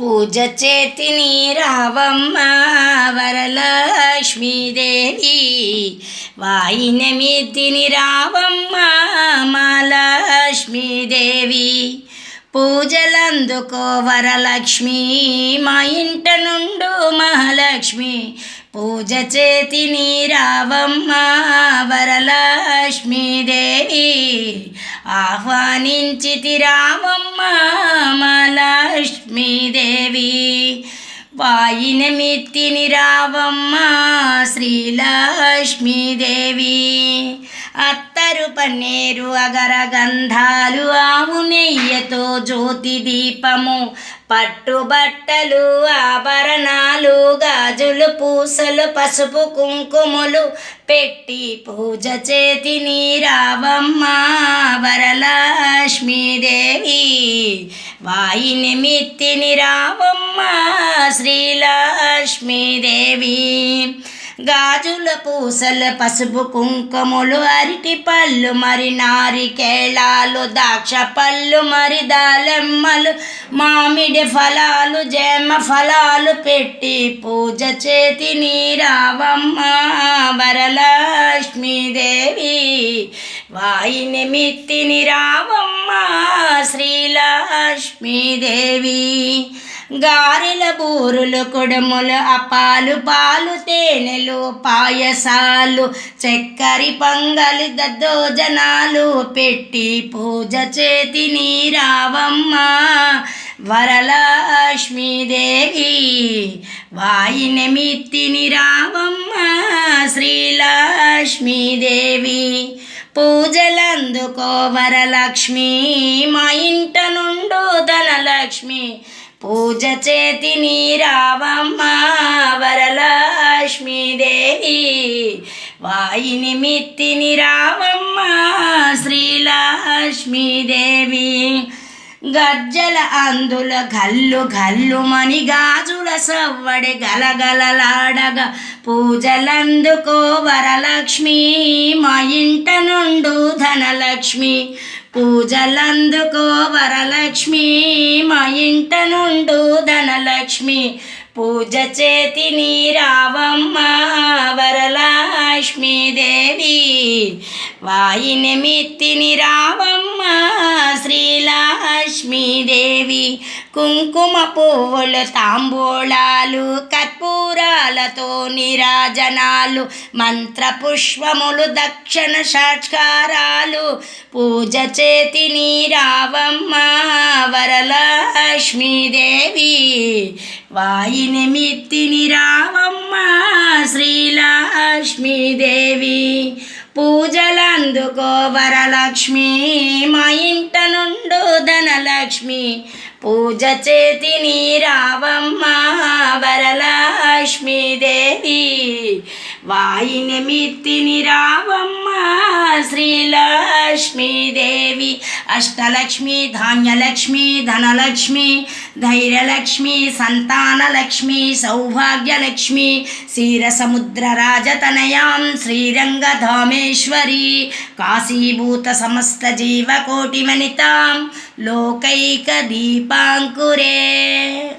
పూజ చేతిని రావమ్మ వరలక్ష్మీదేవి. వాయిన మీతిని రావమ్మ మహాలక్ష్మీదేవి. పూజలందుకో వరలక్ష్మి మా ఇంట నుండు మహాలక్ష్మి. పూజ చేతిని రావమ్మ వరలక్ష్మీదేవి. ఆహ్వానించితి రావమ్మ మహాలక్ష్మీదేవి వాయిన మిత్తిని రావమ్మ శ్రీలక్ష్మీదేవి అత్తరు పన్నీరు అగర గంధాలు ఆవు నెయ్యతో జ్యోతి దీపము. పట్టుబట్టలు ఆభరణాలు గాజులు పూసలు పసుపు కుంకుమలు పెట్టి పూజ చేతిని రావమ్మ లక్ష్మీదేవి వాయిని మిత్తిని రావమ్మ శ్రీలక్ష్మీదేవి. గాజుల పూసల పసుపు కుంకుమలు అరటి పళ్ళు మరి నారికేళాలు ద్రాక్ష పళ్ళు మరి దాలెమ్మలు మామిడి ఫలాలు జమ ఫలాలు పెట్టి పూజ చేతిని రావమ్మ వరలక్ష్మీదేవి. వాయిని మిత్తిని రావమ్మ శ్రీలక్ష్మీదేవి గారెల బూరులు కుడుములు అపాలు పాలు తేనెలు పాయసాలు చక్కరి పొంగలి దద్దోజనాలు పెట్టి పూజ చేతిని రావమ్మ వరలక్ష్మీదేవి వాయిని మిత్తిని రావమ్మ శ్రీలక్ష్మీదేవి పూజలందుకో వరలక్ష్మి మా ఇంట నుండు ధనలక్ష్మి. పూజ చేతిని రావమ్మ వరలక్ష్మీదేవి వాయిని మిత్తిని రావమ్మ శ్రీలక్ష్మీదేవి గజ్జల అందుల గల్లు గల్లుమని గాజుల సవ్వడి గలగలలాడగా పూజలందుకో వరలక్ష్మి మా ఇంట నుండు ధనలక్ష్మి. పూజలందుకో వరలక్ష్మి మా ఇంట నుండు ధనలక్ష్మి. పూజ చేతిని రావమ్మ వరలక్ష్మీదేవి. వాయిని మిత్తిని రావమ్మ శ్రీలక్ష్మీదేవి. కుంకుమ పువ్వులు తాంబూలాలు కర్పూరాలతో నిరాజనాలు మంత్ర పుష్పములు దక్షిణ సాక్షారాలు. పూజ చేతిని రావమ్మ వరలక్ష్మీదేవి. వాయిని మిత్తిని రావమ్మ శ్రీలక్ష్మీదేవి. పూజలందుకో వరలక్ష్మి మా ఇంట నుండు ధనలక్ష్మి. పూజ చేతిని రావమ్మ వరలక్ష్మీదేవి. వాయిని మిత్తిని రావమ్మ శ్రీలక్ష్మీదేవి. అష్టలక్ష్మి ధాన్యలక్ష్మి ధనలక్ష్మి ధైర్యలక్ష్మి సంతానలక్ష్మి సౌభాగ్యలక్ష్మి క్షీరసముద్ర రాజతనయాం శ్రీరంగధామేశ్వరి కాశీభూత సమస్త జీవకోటిమనితాం లోకైక దీపాంకురే.